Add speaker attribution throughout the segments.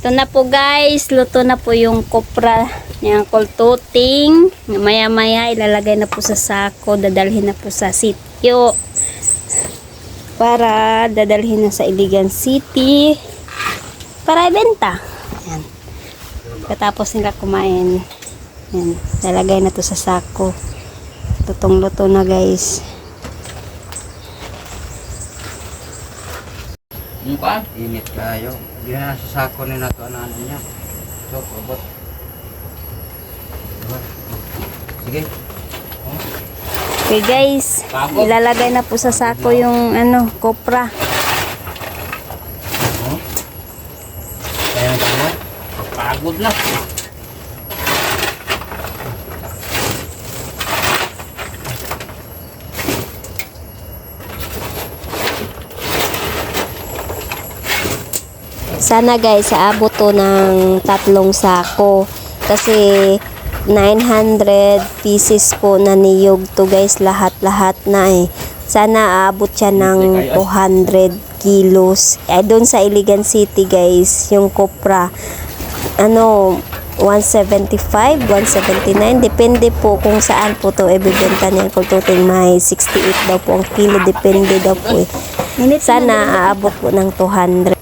Speaker 1: Ito na po guys, luto na po yung kopra niyang kultuting. Maya maya ilalagay na po sa sako, dadalhin na po sa sityo. Para dadalhin na sa Iligan City. Para ibenta. Yan. Katapos nila kumain. Yan. Lalagay na to sa sako. Lutong luto na guys.
Speaker 2: Mukha? Init kayo. Hindi na sa sako ni nato ano ano niya. So, robot. Sige.
Speaker 1: Okay guys, ilalagay na po sa sako yung ano, kopra.
Speaker 2: Oh. Ano? Pagod na.
Speaker 3: Sana guys, aabot to ng tatlong sako. Kasi 900 pieces po na niyog to guys, lahat-lahat na eh. Sana aabot siya ng 200 kilos. Ay, doon sa Iligan City guys, yung kopra, ano, 175, 179, depende po kung saan po to ibibenta niya. Kung tuting may 68 daw po ang kilo, depende daw po eh. Sana aabot po ng 200.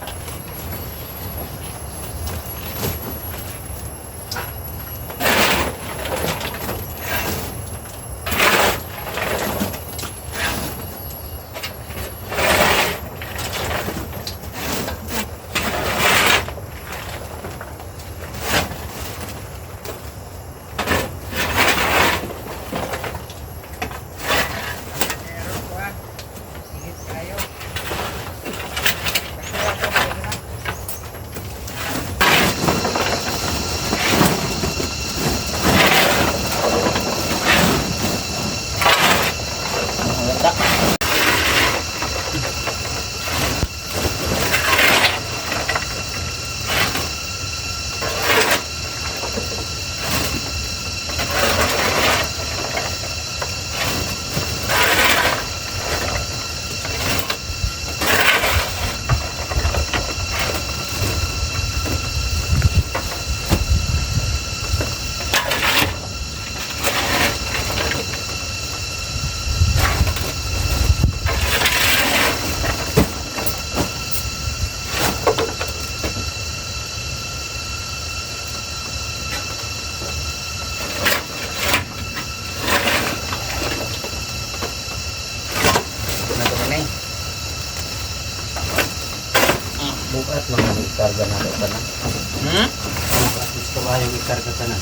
Speaker 2: Yung ikarga ka na?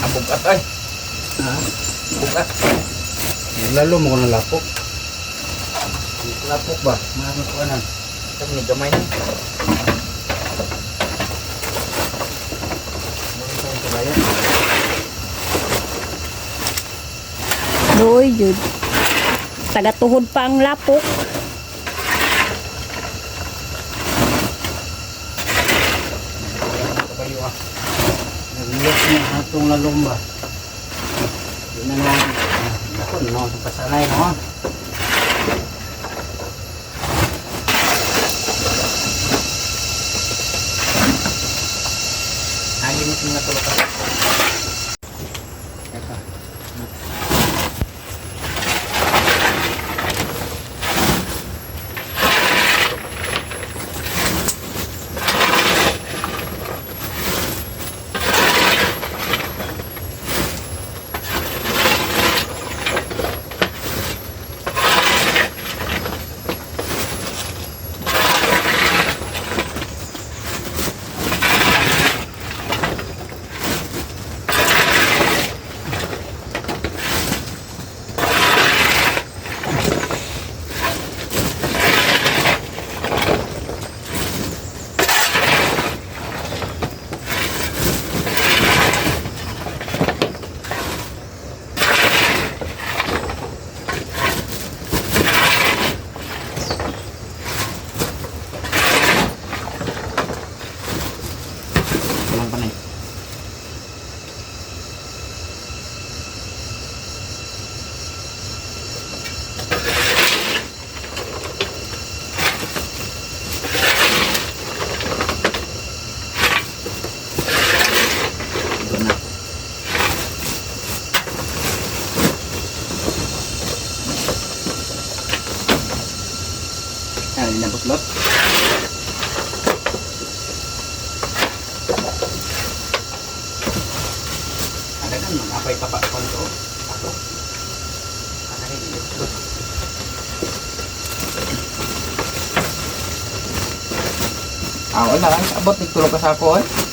Speaker 2: Ah, bukat ay. Ha? Bukat. Lalo mo ko na lapok. Lapok ba? Mga ko na. Ito ni gamay na.
Speaker 1: Boy, yun. Tagatuhod pa ang lapok.
Speaker 2: Nagliyot niya atong lalumba. Yun na lang. Ako, no, sa pasanay, no? putlat. Ada kan apa itu pak konto? Apa? Ada ini itu. Awal na lang, abot nagtulog ka sa ako eh.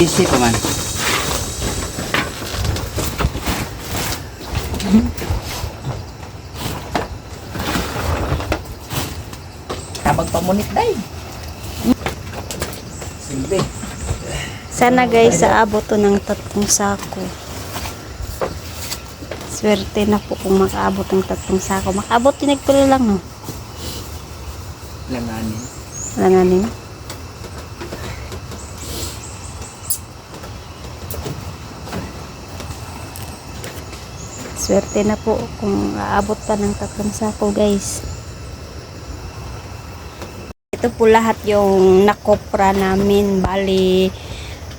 Speaker 2: Isi pa man. Tabag pa munit day. Silbi.
Speaker 1: Sana guys, aabot to ng tatlong sako. Swerte na po kung makaabot ng tatlong sako. Makaabot tinagpilo lang, no?
Speaker 2: Langanin.
Speaker 1: Wala Swerte na po kung aabot pa ng tatlong sako guys. Ito po lahat yung nakopra namin. Bali,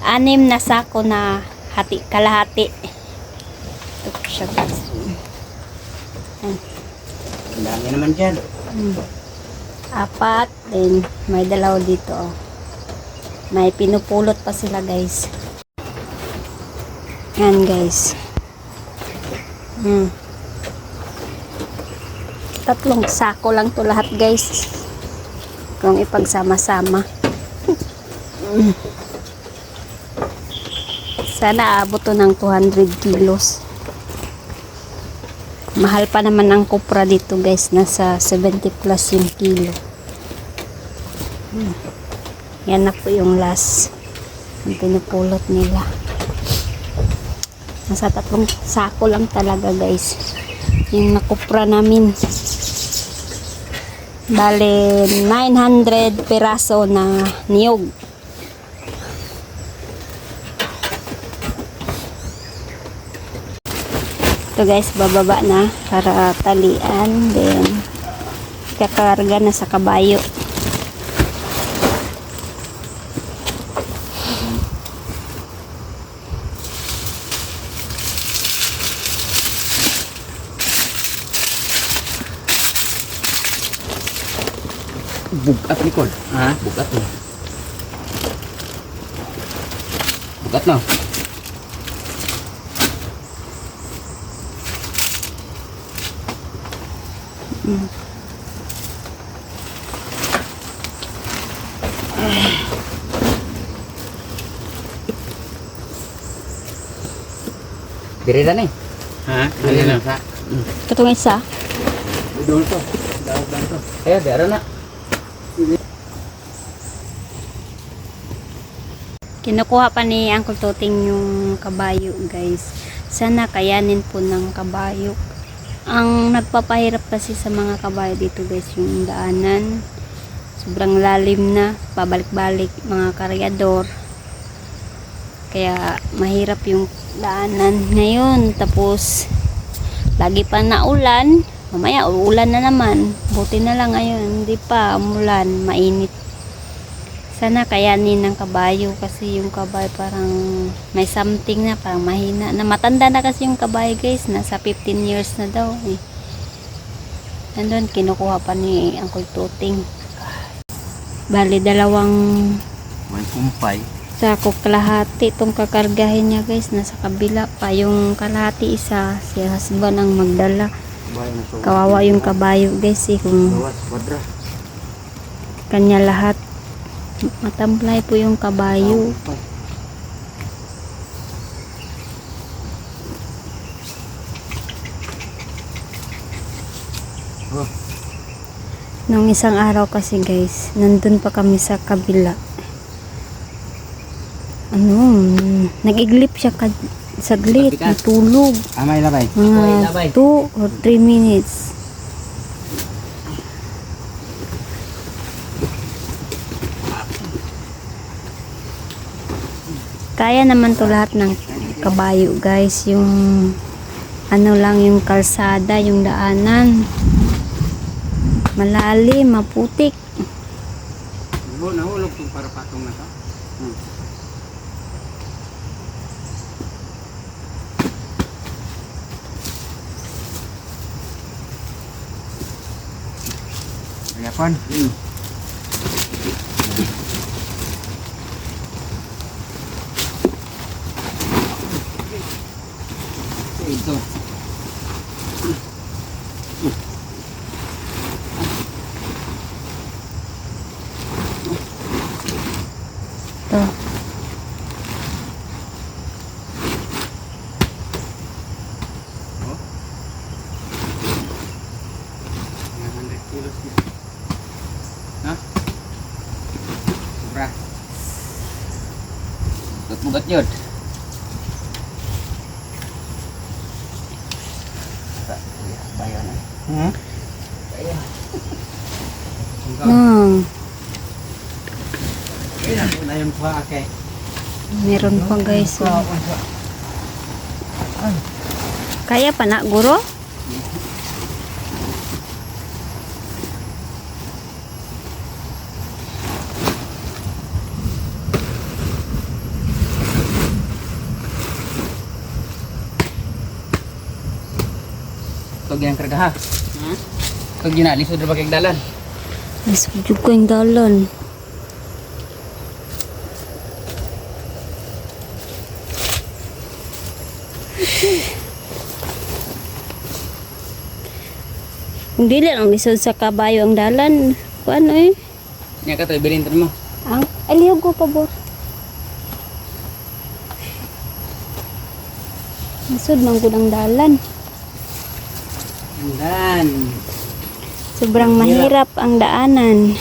Speaker 1: anim na sako na hati, kalahati. Ito po siya guys.
Speaker 2: Ang dami naman dyan.
Speaker 1: apat then may dalaw dito oh. may pinupulot pa sila guys yan guys hmm. tatlong sako lang to lahat guys kung ipagsama-sama Hmm. sana abot to ng 200 kilos Mahal pa naman ang kopra dito guys. Nasa 70 plus yung kilo. Hmm. Yan na po yung last. Ang pinupulot nila. Nasa tatlong sako lang talaga guys. Yung nakopra namin. Bale, 900 peraso na niyog. Ito guys, bababa na para talian. Then, kakarga na sa kabayo.
Speaker 2: Bugat Nicole. Ha? Bugat no. Bugat no. Diri na ni. Ha? Diri na sa.
Speaker 1: Katong isa,
Speaker 2: Idol to. Lang to. Eh, dara na.
Speaker 1: Kinukuha pa ni Uncle Toting yung kabayo guys. Sana kayanin po ng kabayo. Ang nagpapahirap kasi sa mga kabayo dito guys yung daanan. Sobrang lalim na, pabalik-balik mga karyador. Kaya mahirap yung daanan ngayon. Tapos lagi pa na ulan. Mamaya uulan na naman. Buti na lang ngayon, hindi pa umulan, mainit sana kayanin ng kabayo kasi yung kabayo parang may something na parang mahina na. Matanda na kasi yung kabayo guys. Nasa 15 years na daw eh. Nandun kinukuha pa ni Uncle Tuting. Bali dalawang
Speaker 2: May kumpay.
Speaker 1: sako kalahati itong kakargahin niya guys. Nasa kabila pa yung kalahati. Isa si husband ang magdala. Kawawa yung kabayo guys eh kung kanya lahat matamplay po yung kabayo Nung isang araw kasi guys, nandun pa kami sa kabila. Ano, nag-iglip siya ka saglit, natulog.
Speaker 2: amay labay.
Speaker 1: Mga 2 or 3 minutes. kaya naman to lahat ng kabayo guys yung ano lang yung kalsada yung daanan malalim maputik
Speaker 2: Bo, nahulog tong para patong na to hmm. Ayapon. Hmm. Yun. Bayan. Hmm? Bayan.
Speaker 1: Hmm.
Speaker 2: Yun pa, okay.
Speaker 1: Meron pa guys. oh. Kaya pa na, guro?
Speaker 2: Gyang karga ha. Hmm? Ito ginalisod na bagay dalan.
Speaker 1: Nasudyo ko yung dalan. Kung dili lang lisod sa kabayo ang dalan. Kung ano eh.
Speaker 2: Nya ka to ibilin mo.
Speaker 1: Ang aliyog ko pabor. Lisod man gud ang dalan.
Speaker 2: Dan.
Speaker 1: Sobrang mahirap ang daanan.